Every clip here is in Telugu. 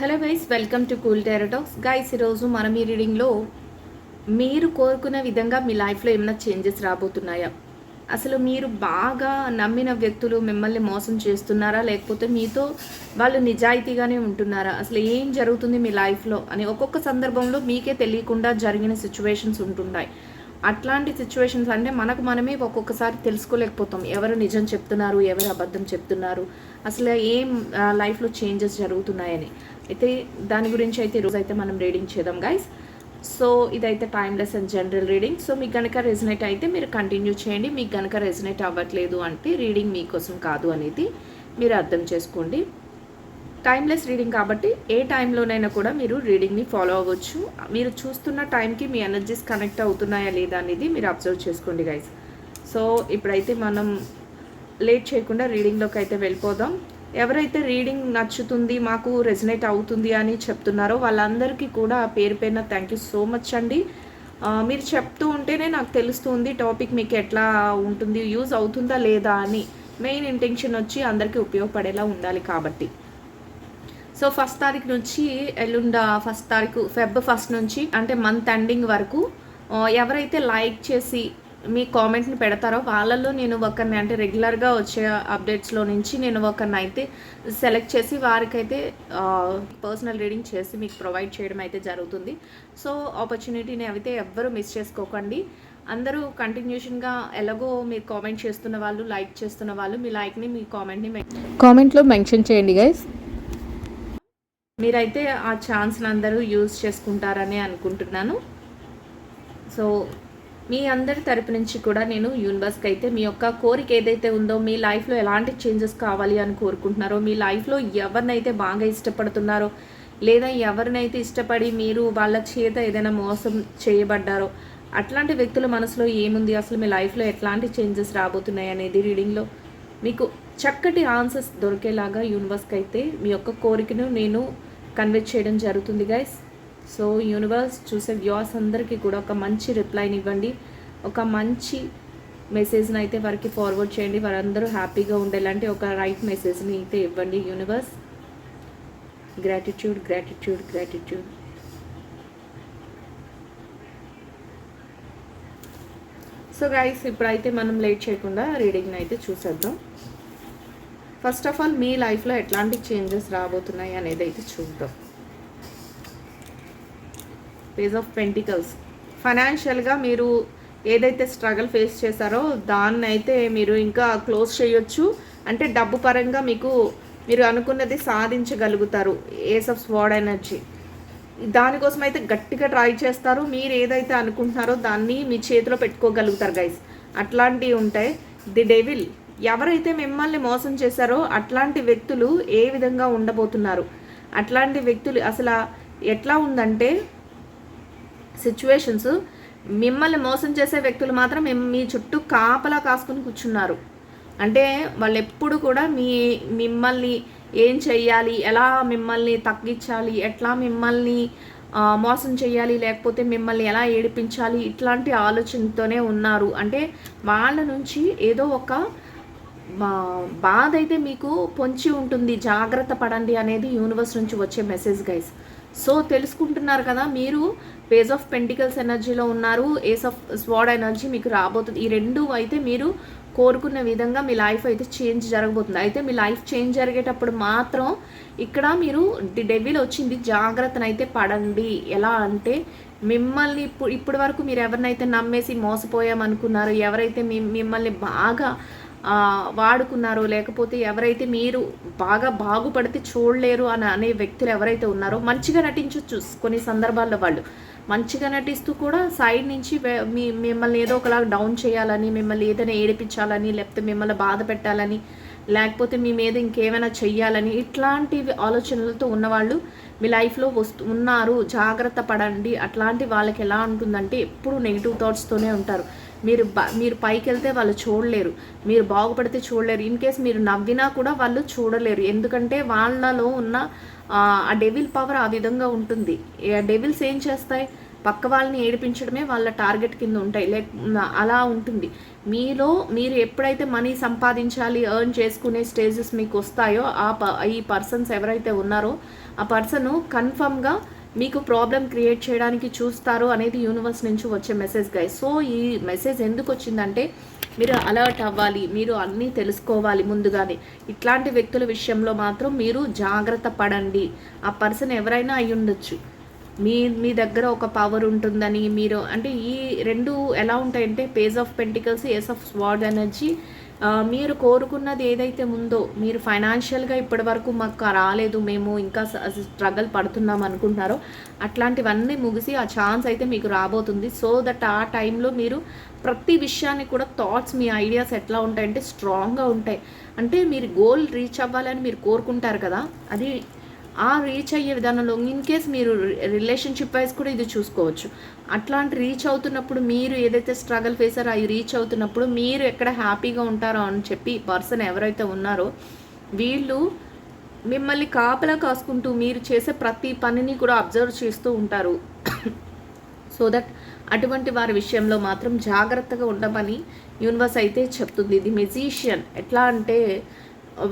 Hello guys welcome to cool టెరటాక్స్ guys ఈరోజు మనం ఈ రీడింగ్లో మీరు కోరుకున్న విధంగా మీ లైఫ్లో ఏమైనా చేంజెస్ రాబోతున్నాయా? అసలు మీరు బాగా నమ్మిన వ్యక్తులు మిమ్మల్ని మోసం చేస్తున్నారా? లేకపోతే మీతో వాళ్ళు నిజాయితీగానే ఉంటున్నారా? అసలు ఏం జరుగుతుంది మీ లైఫ్లో? అని ఒక్కొక్క సందర్భంలో మీకే తెలియకుండా జరిగిన సిచ్యువేషన్స్ ఉంటున్నాయి. అట్లాంటి సిచ్యువేషన్స్ అంటే మనకు మనమే ఒక్కొక్కసారి తెలుసుకోలేకపోతాం. ఎవరు నిజం చెప్తున్నారు? ఎవరు అబద్ధం చెప్తున్నారు? అసలు ఏం లైఫ్లో చేంజెస్ జరుగుతున్నాయని. అయితే దాని గురించి అయితే ఈరోజు అయితే మనం రీడింగ్ చేద్దాం గైస్ సో ఇదైతే timeless and general reading so మీకు కనుక రెజినేట్ అయితే మీరు కంటిన్యూ చేయండి. మీకు కనుక రెజినేట్ అవ్వట్లేదు అంటే రీడింగ్ మీకోసం కాదు అనేది మీరు అర్థం చేసుకోండి. టైమ్లెస్ రీడింగ్ కాబట్టి ఏ టైంలోనైనా కూడా మీరు రీడింగ్ని ఫాలో అవ్వచ్చు. మీరు చూస్తున్న టైంకి మీ ఎనర్జీస్ కనెక్ట్ అవుతున్నాయా లేదా అనేది మీరు అబ్జర్వ్ చేసుకోండి గైస్ సో ఇప్పుడైతే మనం లేట్ చేయకుండా రీడింగ్లోకి అయితే వెళ్ళిపోదాం. ఎవరైతే రీడింగ్ నచ్చుతుంది మాకు రెజినేట్ అవుతుంది అని చెప్తున్నారో వాళ్ళందరికీ కూడా పేరు పైన థ్యాంక్ యూ సో మచ్ అండి. మీరు చెప్తూ ఉంటేనే నాకు తెలుస్తుంది టాపిక్ మీకు ఎట్లా ఉంటుంది యూజ్ అవుతుందా లేదా అని. మెయిన్ ఇంటెన్షన్ వచ్చి అందరికీ ఉపయోగపడేలా ఉండాలి కాబట్టి. సో ఫస్ట్ తారీఖు నుంచి ఎల్లుండ ఫస్ట్ తారీఖు ఫెబ్ ఫస్ట్ నుంచి అంటే మంత్ ఎండింగ్ వరకు ఎవరైతే లైక్ చేసి మీ కామెంట్ని పెడతారో వాళ్ళల్లో నేను ఒకరిని అంటే రెగ్యులర్గా వచ్చే అప్డేట్స్లో నుంచి నేను ఒకరిని అయితే సెలెక్ట్ చేసి వారికైతే పర్సనల్ రీడింగ్ చేసి మీకు ప్రొవైడ్ చేయడం అయితే జరుగుతుంది. సో ఆపర్చునిటీని అయితే ఎవ్వరూ మిస్ చేసుకోకండి. అందరూ కంటిన్యూషన్గా ఎలాగో మీరు కామెంట్ చేస్తున్న వాళ్ళు లైక్ చేస్తున్న వాళ్ళు మీ లైక్ని మీ కామెంట్ని కామెంట్లో మెన్షన్ చేయండి గైస్. మీరైతే ఆ ఛాన్స్ని అందరూ యూజ్ చేసుకుంటారని అనుకుంటున్నాను. సో మీ అందరి తరపు నుంచి కూడా నేను యూనివర్స్కి అయితే మీ యొక్క కోరిక ఏదైతే ఉందో మీ లైఫ్లో ఎలాంటి చేంజెస్ కావాలి అని కోరుకుంటున్నారో మీ లైఫ్లో ఎవరినైతే బాగా ఇష్టపడుతున్నారో లేదా ఎవరినైతే ఇష్టపడి మీరు వాళ్ళ చేత ఏదైనా మోసం చేయబడ్డారో అట్లాంటి వ్యక్తుల మనసులో ఏముంది? అసలు మీ లైఫ్లో ఎట్లాంటి చేంజెస్ రాబోతున్నాయి అనేది రీడింగ్లో మీకు చక్కటి ఆన్సర్స్ దొరికేలాగా యూనివర్స్కి అయితే మీ యొక్క కోరికను నేను కన్వే చేయడం జరుగుతుంది గైస్ సో యూనివర్స్ చూసే వ్యూస్ అందరికీ కూడా ఒక మంచి రిప్లైని ఇవ్వండి. ఒక మంచి మెసేజ్ని అయితే వారికి ఫార్వర్డ్ చేయండి. వారందరూ హ్యాపీగా ఉండేలాంటి ఒక రైట్ మెసేజ్ని అయితే ఇవ్వండి universe. Gratitude gratitude gratitude so guys ఇప్పుడైతే మనం లేట్ చేయకుండా రీడింగ్ని అయితే చూసేద్దాం. ఫస్ట్ ఆఫ్ ఆల్ మీ లైఫ్లో ఎట్లాంటి చేంజెస్ రాబోతున్నాయి అనేది అయితే చూద్దాం. పేజ్ ఆఫ్ పెంటికల్స్ ఫైనాన్షియల్గా మీరు ఏదైతే స్ట్రగల్ ఫేస్ చేశారో దాన్ని అయితే మీరు ఇంకా క్లోజ్ చేయొచ్చు. అంటే డబ్బు పరంగా మీకు మీరు అనుకున్నది సాధించగలుగుతారు. ఏస్ ఆఫ్ స్వాడ్ ఎనర్జీ దానికోసం అయితే గట్టిగా ట్రై చేస్తారు. మీరు ఏదైతే అనుకుంటున్నారో దాన్ని మీ చేతిలో పెట్టుకోగలుగుతారు గైస్ అట్లాంటివి ఉంటాయి. ది డెవిల్ ఎవరైతే మిమ్మల్ని మోసం చేశారో అట్లాంటి వ్యక్తులు ఏ విధంగా ఉండబోతున్నారు? అట్లాంటి వ్యక్తులు అసలు ఎట్లా ఉందంటే సిచ్యువేషన్స్ మిమ్మల్ని మోసం చేసే వ్యక్తులు మాత్రం మీ చుట్టూ కాపలా కాసుకుని కూర్చున్నారు. అంటే వాళ్ళు ఎప్పుడు కూడా మీ మిమ్మల్ని ఏం చెయ్యాలి ఎలా మిమ్మల్ని తగ్గించాలి ఎట్లా మిమ్మల్ని మోసం చేయాలి లేకపోతే మిమ్మల్ని ఎలా ఏడిపించాలి ఇట్లాంటి ఆలోచనతోనే ఉన్నారు. అంటే వాళ్ళ నుంచి ఏదో ఒక బా- బాధ అయితే మీకు పొంచి ఉంటుంది. జాగ్రత్త పడండి అనేది యూనివర్స్ నుంచి వచ్చే మెసేజ్ గైస్ సో తెలుసుకుంటున్నారు కదా మీరు పేజ్ ఆఫ్ పెంటికల్స్ ఎనర్జీలో ఉన్నారు. ఏస్ ఆఫ్ స్వాడ్ ఎనర్జీ మీకు రాబోతుంది. ఈ రెండు అయితే మీరు కోరుకున్న విధంగా మీ లైఫ్ అయితే చేంజ్ జరగబోతుంది. అయితే మీ లైఫ్ చేంజ్ జరిగేటప్పుడు మాత్రం ఇక్కడ మీరు డెవిల్ వచ్చింది. జాగ్రత్తను అయితే పడండి. ఎలా అంటే మిమ్మల్ని ఇప్పుడు ఇప్పటి వరకు మీరు ఎవరినైతే నమ్మేసి మోసపోయామనుకున్నారో ఎవరైతే మీ మిమ్మల్ని బాగా వాడుకున్నారో లేకపోతే ఎవరైతే మీరు బాగా బాగుపడితే చూడలేరు అని అనే వ్యక్తులు ఎవరైతే ఉన్నారో మంచిగా నటించవచ్చు కొన్ని సందర్భాల్లో వాళ్ళు. మంచిగా నటిస్తూ కూడా సైడ్ నుంచి మీ మిమ్మల్ని ఏదో ఒకలా డౌన్ చేయాలని మిమ్మల్ని ఏదైనా ఏడిపించాలని లేకపోతే మిమ్మల్ని బాధ పెట్టాలని లేకపోతే మీ మీద ఇంకేమైనా చెయ్యాలని ఇట్లాంటి ఆలోచనలతో ఉన్నవాళ్ళు మీ లైఫ్లో వస్తు ఉన్నారు. జాగ్రత్త పడండి. అట్లాంటి వాళ్ళకి ఎలా ఉంటుందంటే ఎప్పుడు నెగిటివ్ థాట్స్తోనే ఉంటారు. మీరు మీరు పైకి వెళ్తే వాళ్ళు చూడలేరు. మీరు బాగుపడితే చూడలేరు. ఇన్ కేస్ మీరు నవ్వినా కూడా వాళ్ళు చూడలేరు. ఎందుకంటే వాళ్ళలో ఉన్న ఆ డెవిల్ పవర్ ఆ విధంగా ఉంటుంది. డెవిల్స్ ఏం చేస్తాయి? పక్క వాళ్ళని ఏడిపించడమే వాళ్ళ టార్గెట్ కింద ఉంటాయి. లైక్ అలా ఉంటుంది. మీలో మీరు ఎప్పుడైతే మనీ సంపాదించాలి ఎర్న్ చేసుకునే స్టేజెస్ మీకు వస్తాయో ఆ ప ఈ పర్సన్స్ ఎవరైతే ఉన్నారో ఆ పర్సన్ కన్ఫర్మ్గా మీకు ప్రాబ్లం క్రియేట్ చేయడానికి చూస్తారు అనేది యూనివర్స్ నుంచి వచ్చే మెసేజ్ గై సో ఈ మెసేజ్ ఎందుకు వచ్చిందంటే మీరు అలర్ట్ అవ్వాలి మీరు అన్నీ తెలుసుకోవాలి ముందుగానే. ఇట్లాంటి వ్యక్తుల విషయంలో మాత్రం మీరు జాగ్రత్త పడండి. ఆ పర్సన్ ఎవరైనా అయి ఉండొచ్చు. మీ మీ దగ్గర ఒక పవర్ ఉంటుందని మీరు అంటే ఈ రెండు ఎలా ఉంటాయంటే page of pentacles ace of sword energy మీరు కోరుకున్నది ఏదైతే ఉందో మీరు ఫైనాన్షియల్గా ఇప్పటి వరకు మాకు రాలేదు మేము ఇంకా స్ట్రగల్ పడుతున్నాం అనుకుంటున్నారో అట్లాంటివన్నీ ముగిసి ఆ ఛాన్స్ అయితే మీకు రాబోతుంది. సో దట్ ఆ టైంలో మీరు ప్రతి విషయాన్ని కూడా థాట్స్ మీ ఐడియాస్ ఎట్లా ఉంటాయంటే స్ట్రాంగ్గా ఉంటాయి. అంటే మీరు గోల్ రీచ్ అవ్వాలని మీరు కోరుకుంటారు కదా అది ఆ రీచ్ అయ్యే విధానంలో ఇన్ కేస్ మీరు రిలేషన్షిప్ వైజ్ కూడా ఇది చూసుకోవచ్చు. అట్లాంటి రీచ్ అవుతున్నప్పుడు మీరు ఏదైతే స్ట్రగల్ ఫేసారో అవి రీచ్ అవుతున్నప్పుడు మీరు ఎక్కడ హ్యాపీగా ఉంటారో అని చెప్పి పర్సన్ ఎవరైతే ఉన్నారో వీళ్ళు మిమ్మల్ని కాపలా కాసుకుంటూ మీరు చేసే ప్రతి పనిని కూడా అబ్జర్వ్ చేస్తూ ఉంటారు. సో దట్ అటువంటి వారి విషయంలో మాత్రం జాగ్రత్తగా ఉండమని యూనివర్స్ అయితే చెప్తుంది. ఇది మెజీషియన్ ఎట్లా అంటే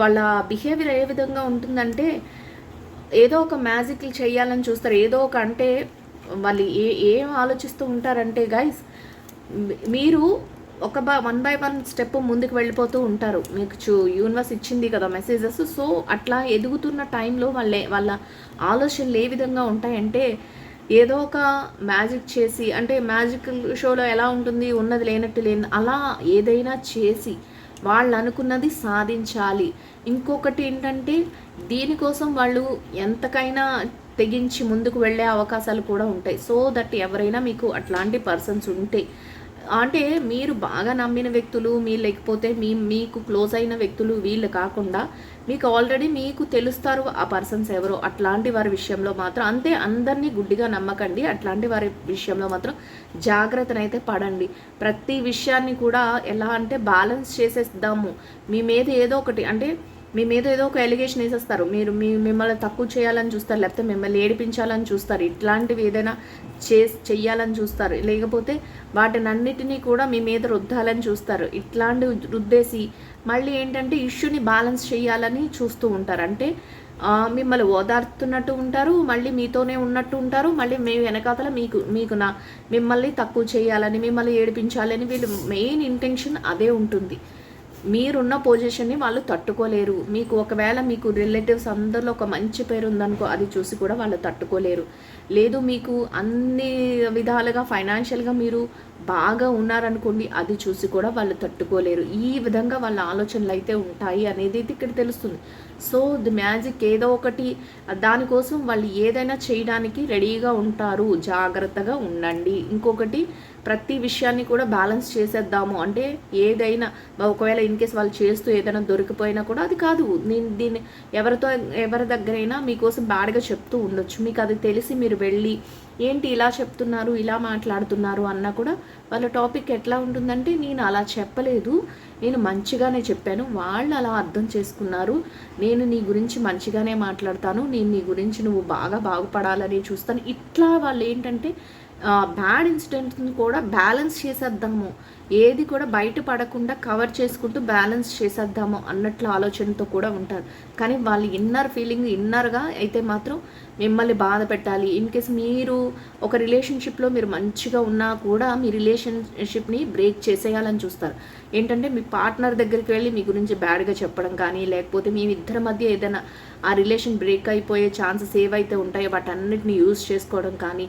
వాళ్ళ బిహేవియర్ ఏ విధంగా ఉంటుందంటే ఏదో ఒక మ్యాజిక్లు చేయాలని చూస్తారు. ఏదో ఒక అంటే వాళ్ళు ఏ ఏం ఆలోచిస్తూ ఉంటారంటే గైస్ మీరు ఒక by one by one step ముందుకు వెళ్ళిపోతూ ఉంటారు. మీకు చూ యూనివర్స్ ఇచ్చింది కదా మెసేజెస్ సో అట్లా ఎదుగుతున్న టైంలో వాళ్ళే వాళ్ళ ఆలోచనలు ఏ విధంగా ఉంటాయంటే ఏదో ఒక మ్యాజిక్ చేసి అంటే మ్యాజిక్ షోలో ఎలా ఉంటుంది ఉన్నది లేనట్టు లేని అలా ఏదైనా చేసి వాళ్ళు అనుకున్నది సాధించాలి. ఇంకొకటి ఏంటంటే దీనికోసం వాళ్ళు ఎంతకైనా తెగించి ముందుకు వెళ్ళే అవకాశాలు కూడా ఉంటాయి. సో దట్ ఎవరైనా మీకు అట్లాంటి పర్సన్స్ ఉంటే అంటే మీరు బాగా నమ్మిన వ్యక్తులు మీ లేకపోతే మీ మీకు క్లోజ్ అయిన వ్యక్తులు వీళ్ళు కాకుండా మీకు ఆల్రెడీ మీకు తెలుస్తారు ఆ పర్సన్స్ ఎవరో అట్లాంటి వారి విషయంలో మాత్రం. అంతే అందరినీ గుడ్డిగా నమ్మకండి. అట్లాంటి వారి విషయంలో మాత్రం జాగ్రత్తనైతే పడండి. ప్రతి విషయాన్ని కూడా ఎలా అంటే బ్యాలెన్స్ చేసేద్దాము. మీ మీద ఏదో ఒకటి అంటే మీ మీద ఏదో ఒక ఎలిగేషన్ వేసేస్తారు. మీరు మీ మిమ్మల్ని తక్కువ చేయాలని చూస్తారు లేకపోతే మిమ్మల్ని ఏడిపించాలని చూస్తారు. ఇట్లాంటివి ఏదైనా చే చెయ్యాలని చూస్తారు. లేకపోతే వాటిని అన్నిటినీ కూడా మీ మీద రుద్దాలని చూస్తారు. ఇట్లాంటివి రుద్దేసి మళ్ళీ ఏంటంటే ఇష్యూని బ్యాలెన్స్ చేయాలని చూస్తూ ఉంటారు. అంటే మిమ్మల్ని ఓదార్తున్నట్టు ఉంటారు మళ్ళీ మీతోనే ఉన్నట్టు ఉంటారు మళ్ళీ మీ వెనకాతల మీకు మీకు నా మిమ్మల్ని తక్కువ చేయాలని మిమ్మల్ని ఏడిపించాలని వీళ్ళు మెయిన్ ఇంటెన్షన్ అదే ఉంటుంది. మీరున్న పొజిషన్ని వాళ్ళు తట్టుకోలేరు. మీకు ఒకవేళ మీకు రిలేటివ్స్ అందరిలో ఒక మంచి పేరు ఉందనుకో అది చూసి కూడా వాళ్ళు తట్టుకోలేరు. లేదు మీకు అన్ని విధాలుగా ఫైనాన్షియల్గా మీరు బాగా ఉన్నారనుకోండి అది చూసి కూడా వాళ్ళు తట్టుకోలేరు. ఈ విధంగా వాళ్ళ ఆలోచనలు అయితే ఉంటాయి అనేది అయితే ఇక్కడ తెలుస్తుంది. సో ది మ్యాజిక్ ఏదో ఒకటి దానికోసం వాళ్ళు ఏదైనా చేయడానికి రెడీగా ఉంటారు. జాగ్రత్తగా ఉండండి. ఇంకొకటి ప్రతి విషయాన్ని కూడా బ్యాలెన్స్ చేసేద్దాము. అంటే ఏదైనా ఒకవేళ ఇన్ కేస్ వాళ్ళు చేస్తూ ఏదైనా దొరికిపోయినా కూడా అది కాదు. నేను దీన్ని ఎవరితో ఎవరి దగ్గరైనా మీకోసం బ్యాడ్గా చెప్తూ ఉండొచ్చు. మీకు అది తెలిసి మీరు వెళ్ళి ఏంటి ఇలా చెప్తున్నారు ఇలా మాట్లాడుతున్నారు అన్నా కూడా వాళ్ళ టాపిక్ ఎట్లా ఉంటుందంటే నేను అలా చెప్పలేదు. నేను మంచిగానే చెప్పాను. వాళ్ళు అలా అర్థం చేసుకున్నారు. నేను నీ గురించి మంచిగానే మాట్లాడతాను. నేను నీ గురించి నువ్వు బాగా బాగుపడాలని చూస్తాను. ఇట్లా వాళ్ళు ఏంటంటే బ్యాడ్ ఇన్సిడెంట్స్ని కూడా బ్యాలెన్స్ చేసేద్దాము. ఏది కూడా బయట పడకుండా కవర్ చేసుకుంటూ బ్యాలెన్స్ చేసేద్దాము అన్నట్లు ఆలోచనతో కూడా ఉంటారు. కానీ వాళ్ళు ఇన్నర్ ఫీలింగ్ ఇన్నర్గా అయితే మాత్రం మిమ్మల్ని బాధ పెట్టాలి. ఇన్ కేస్ మీరు ఒక రిలేషన్షిప్లో మీరు మంచిగా ఉన్నా కూడా మీ రిలేషన్షిప్ని బ్రేక్ చేసేయాలని చూస్తారు. ఏంటంటే మీ పార్ట్నర్ దగ్గరికి వెళ్ళి మీ గురించి బ్యాడ్గా చెప్పడం కానీ లేకపోతే మీ ఇద్దరి మధ్య ఏదైనా ఆ రిలేషన్ బ్రేక్ అయిపోయే ఛాన్సెస్ ఏవైతే ఉంటాయో వాటన్నిటిని యూజ్ చేసుకోవడం కానీ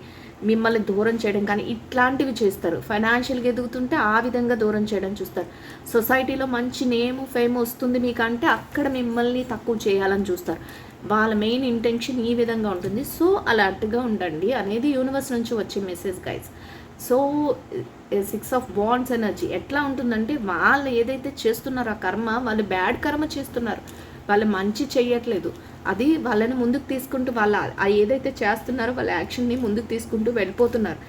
మిమ్మల్ని దూరం చేయడం కానీ ఇట్లాంటివి చేస్తారు. ఫైనాన్షియల్గా ఎదుగుతుంటే ఆ విధంగా దూరం చేయడం చూస్తారు. సొసైటీలో మంచి నేమ్ ఫేమ్ వస్తుంది మీకంటే అక్కడ మిమ్మల్ని తక్కువ చేయాలని చూస్తారు. వాళ్ళ మెయిన్ ఇంటెన్షన్ ఈ విధంగా ఉంటుంది. సో అలర్ట్గా ఉండండి. అనేది యూనివర్స్ నుంచి వచ్చే message guys so six of wands energy ఎట్లా ఉంటుందంటే వాళ్ళు ఏదైతే చేస్తున్నారో ఆ కర్మ వాళ్ళు బ్యాడ్ కర్మ చేస్తున్నారు. వాళ్ళు మంచి చెయ్యట్లేదు అది వాళ్ళని ముందుకు తీసుకుంటూ వాళ్ళ ఆ ఏదైతే చేస్తున్నారో వాళ్ళ యాక్షన్ని ముందుకు తీసుకుంటూ వెళ్ళిపోతున్నారు.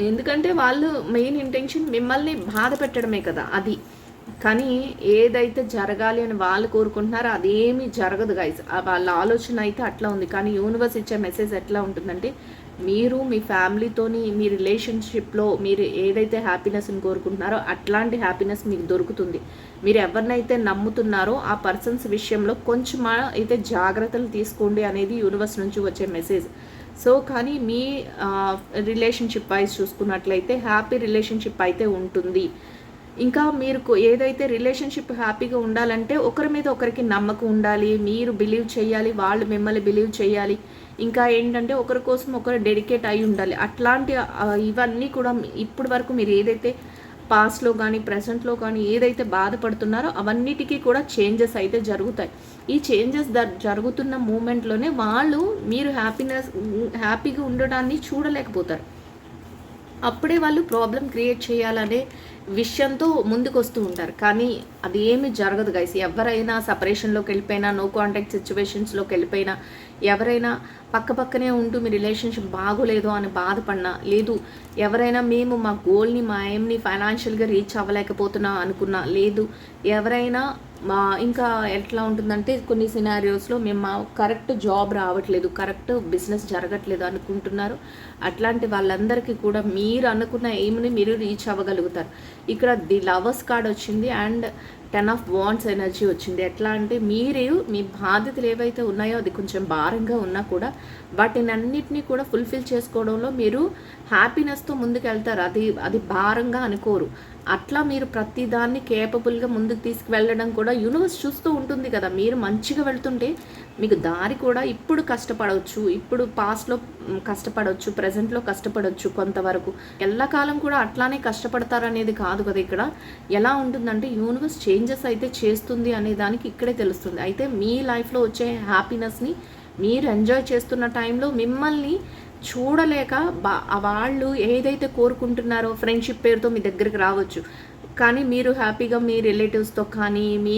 ఎందుకంటే వాళ్ళు మెయిన్ ఇంటెన్షన్ మిమ్మల్ని బాధ పెట్టడమే కదా అది. కానీ ఏదైతే జరగాలి అని వాళ్ళు కోరుకుంటున్నారో అదేమీ జరగదు గైస్ వాళ్ళ ఆలోచన అయితే అట్లా ఉంది. కానీ యూనివర్స్ ఇచ్చే మెసేజ్ ఎట్లా ఉంటుందంటే మీరు మీ ఫ్యామిలీతోని మీ రిలేషన్షిప్లో మీరు ఏదైతే హ్యాపీనెస్ని కోరుకుంటున్నారో అట్లాంటి హ్యాపీనెస్ మీకు దొరుకుతుంది. మీరు ఎవరినైతే నమ్ముతున్నారో ఆ పర్సన్స్ విషయంలో కొంచెం అయితే జాగ్రత్తలు తీసుకోండి అనేది యూనివర్స్ నుంచి వచ్చే మెసేజ్ సో కానీ మీ రిలేషన్షిప్ వైజ్ చూసుకున్నట్లయితే హ్యాపీ రిలేషన్షిప్ అయితే ఉంటుంది. ఇంకా మీరు ఏదైతే రిలేషన్షిప్ హ్యాపీగా ఉండాలంటే ఒకరి మీద ఒకరికి నమ్మకం ఉండాలి మీరు బిలీవ్ చేయాలి వాళ్ళు మిమ్మల్ని బిలీవ్ చేయాలి. ఇంకా ఏంటంటే ఒకరి కోసం ఒకరు డెడికేట్ అయి ఉండాలి. అట్లాంటి ఇవన్నీ కూడా ఇప్పటి వరకు మీరు ఏదైతే పాస్ట్లో కానీ ప్రజెంట్లో కానీ ఏదైతే బాధపడుతున్నారో అవన్నిటికీ కూడా చేంజెస్ అయితే జరుగుతాయి. ఈ చేంజెస్ ద జరుగుతున్న మూమెంట్లోనే వాళ్ళు మీరు హ్యాపీనెస్ హ్యాపీగా ఉండడాన్ని చూడలేకపోతారు. అప్పుడే వాళ్ళు ప్రాబ్లం క్రియేట్ చేయాలనే విషయంతో ముందుకు వస్తూ ఉంటారు. కానీ అది ఏమి జరగదు గైస్ ఎవరైనా సపరేషన్లోకి వెళ్ళిపోయినా నో కాంటాక్ట్ సిచ్యువేషన్స్లోకి వెళ్ళిపోయినా ఎవరైనా పక్క పక్కనే ఉంటూ మీ రిలేషన్షిప్ బాగోలేదు అని బాధపడినా లేదు ఎవరైనా మేము మా గోల్ని మా ఎయిమ్ని ఫైనాన్షియల్గా రీచ్ అవ్వలేకపోతున్నా అనుకున్నా లేదు ఎవరైనా మా ఇంకా ఎట్లా ఉంటుందంటే కొన్ని సినారియోస్లో మేము మా కరెక్ట్ జాబ్ రావట్లేదు కరెక్ట్ బిజినెస్ జరగట్లేదు అనుకుంటున్నారు. అట్లాంటి వాళ్ళందరికీ కూడా మీరు అనుకున్న ఎయిమ్ని మీరు రీచ్ అవ్వగలుగుతారు. ఇక్కడ ది లవర్స్ కార్డ్ వచ్చింది and ten of wands energy వచ్చింది. ఎట్లా అంటే మీరు మీ బాధ్యతలు ఏవైతే ఉన్నాయో అది కొంచెం భారంగా ఉన్నా కూడా వాటిని అన్నిటినీ కూడా ఫుల్ఫిల్ చేసుకోవడంలో మీరు హ్యాపీనెస్తో ముందుకు వెళ్తారు అది అది భారంగా అనుకోరు. అట్లా మీరు ప్రతిదాన్ని కేపబుల్గా ముందుకు తీసుకువెళ్ళడం కూడా యూనివర్స్ చూస్తూ ఉంటుంది కదా. మీరు మంచిగా వెళ్తుంటే మీకు దారి కూడా ఇప్పుడు కష్టపడవచ్చు ఇప్పుడు పాస్ట్లో కష్టపడవచ్చు ప్రజెంట్లో కష్టపడవచ్చు కొంతవరకు. ఎల్లకాలం కూడా అట్లానే కష్టపడతారనేది కాదు కదా ఇక్కడ. ఎలా ఉంటుందంటే యూనివర్స్ చేంజెస్ అయితే చేస్తుంది అనే దానికి ఇక్కడే తెలుస్తుంది. అయితే మీ లైఫ్లో వచ్చే హ్యాపీనెస్ని మీరు ఎంజాయ్ చేస్తున్న టైంలో మిమ్మల్ని చూడలేక బా వాళ్ళు ఏదైతే కోరుకుంటున్నారో ఫ్రెండ్షిప్ పేరుతో మీ దగ్గరికి రావచ్చు. కానీ మీరు హ్యాపీగా మీ రిలేటివ్స్తో కానీ మీ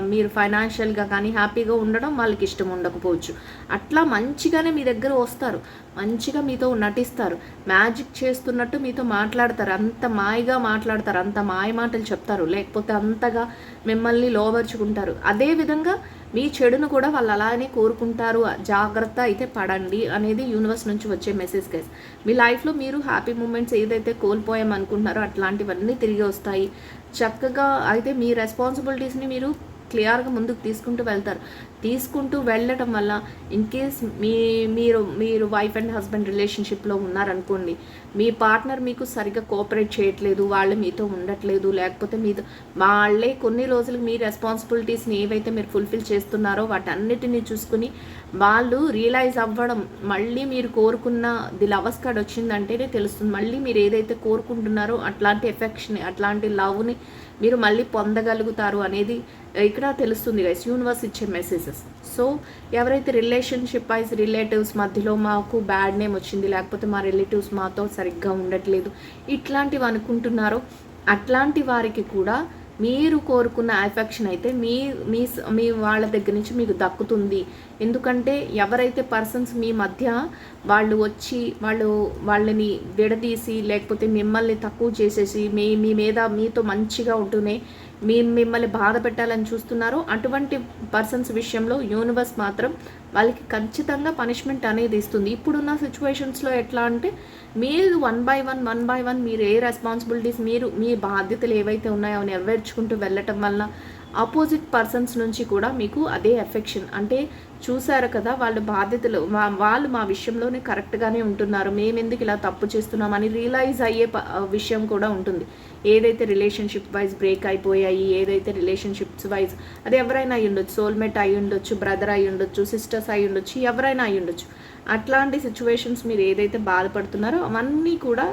మీరు ఫైనాన్షియల్గా కానీ హ్యాపీగా ఉండడం వాళ్ళకి ఇష్టం ఉండకపోవచ్చు. అట్లా మంచిగానే మీ దగ్గర వస్తారు. మంచిగా మీతో నటిస్తారు. మ్యాజిక్ చేస్తున్నట్టు మీతో మాట్లాడతారు. అంత మాయగా మాట్లాడతారు. అంత మాయ మాటలు చెప్తారు. లేకపోతే అంతగా మిమ్మల్ని లోబరుచుకుంటారు అదేవిధంగా మీ చెడును కూడా వాళ్ళు అలానే కోరుకుంటారు. జాగ్రత్త అయితే పడండి అనేది యూనివర్స్ నుంచి వచ్చే మెసేజ్ గైస్ మీ లైఫ్లో మీరు హ్యాపీ మూమెంట్స్ ఏదైతే కోల్పోయాం అనుకుంటున్నారో అట్లాంటివన్నీ తిరిగి వస్తాయి. చక్కగా అయితే మీ రెస్పాన్సిబిలిటీస్ని మీరు క్లియర్గా ముందుకు తీసుకుంటూ వెళ్తారు. తీసుకుంటూ వెళ్ళటం వల్ల ఇన్ కేస్ మీ మీరు మీరు వైఫ్ అండ్ హస్బెండ్ రిలేషన్షిప్లో ఉన్నారనుకోండి మీ పార్ట్నర్ మీకు సరిగ్గా కోఆపరేట్ చేయట్లేదు వాళ్ళు మీతో ఉండట్లేదు లేకపోతే మీ వాళ్ళే కొన్ని రోజులకు మీ రెస్పాన్సిబిలిటీస్ని ఏవైతే మీరు ఫుల్ఫిల్ చేస్తున్నారో వాటన్నిటిని చూసుకుని వాళ్ళు రియలైజ్ అవ్వడం మళ్ళీ మీరు కోరుకున్న ది లవర్స్ కార్డ్ వచ్చిందంటేనే తెలుస్తుంది. మళ్ళీ మీరు ఏదైతే కోరుకుంటున్నారో అట్లాంటి ఎఫెక్షన్ అట్లాంటి లవ్ని మీరు మళ్ళీ పొందగలుగుతారు అనేది ఇక్కడ తెలుస్తుంది గైస్ యూనివర్స్ ఇచ్చే మెసేజెస్ సో ఎవరైతే రిలేషన్షిప్ వైజ్ రిలేటివ్స్ మధ్యలో మాకు బ్యాడ్ నేమ్ వచ్చింది లేకపోతే మా రిలేటివ్స్ మాతో సరిగ్గా ఉండట్లేదు ఇట్లాంటివి అనుకుంటున్నారో అట్లాంటి వారికి కూడా మీరు కోరుకున్న ఎఫెక్షన్ అయితే మీ మీ మీ వాళ్ళ దగ్గర నుంచి మీకు దక్కుతుంది. ఎందుకంటే ఎవరైతే పర్సన్స్ మీ మధ్య వాళ్ళు వచ్చి వాళ్ళు వాళ్ళని విడదీసి లేకపోతే మిమ్మల్ని తక్కువ చేసేసి మీ మీ మీద మీతో మంచిగా ఉంటూనే మీ మిమ్మల్ని బాధ పెట్టాలని చూస్తున్నారో అటువంటి పర్సన్స్ విషయంలో యూనివర్స్ మాత్రం వాళ్ళకి ఖచ్చితంగా పనిష్మెంట్ అనేది ఇస్తుంది. ఇప్పుడున్న సిచ్యువేషన్స్లో ఎట్లా అంటే మీరు one by one one by one మీరు ఏ రెస్పాన్సిబిలిటీస్ మీరు మీ బాధ్యతలు ఏవైతే ఉన్నాయో నెరవేర్చుకుంటూ వెళ్ళటం వలన ఆపోజిట్ పర్సన్స్ నుంచి కూడా మీకు అదే ఎఫెక్షన్ అంటే చూసారు కదా వాళ్ళు బాధ్యతలు మా వాళ్ళు మా విషయంలోనే కరెక్ట్గానే ఉంటున్నారు. మేము ఎందుకు ఇలా తప్పు చేస్తున్నామని రియలైజ్ అయ్యే ప- విషయం కూడా ఉంటుంది. ఏదైతే రిలేషన్షిప్ వైజ్ బ్రేక్ అయిపోయాయి ఏదైతే రిలేషన్షిప్స్ వైజ్ అది ఎవరైనా అయి ఉండొచ్చు. సోల్మేట్ అయి ఉండొచ్చు బ్రదర్ అయి ఉండొచ్చు సిస్టర్స్ అయి ఉండొచ్చు ఎవరైనా అయి ఉండొచ్చు. అట్లాంటి సిచ్యువేషన్స్ మీరు ఏదైతే బాధపడుతున్నారో అవన్నీ కూడా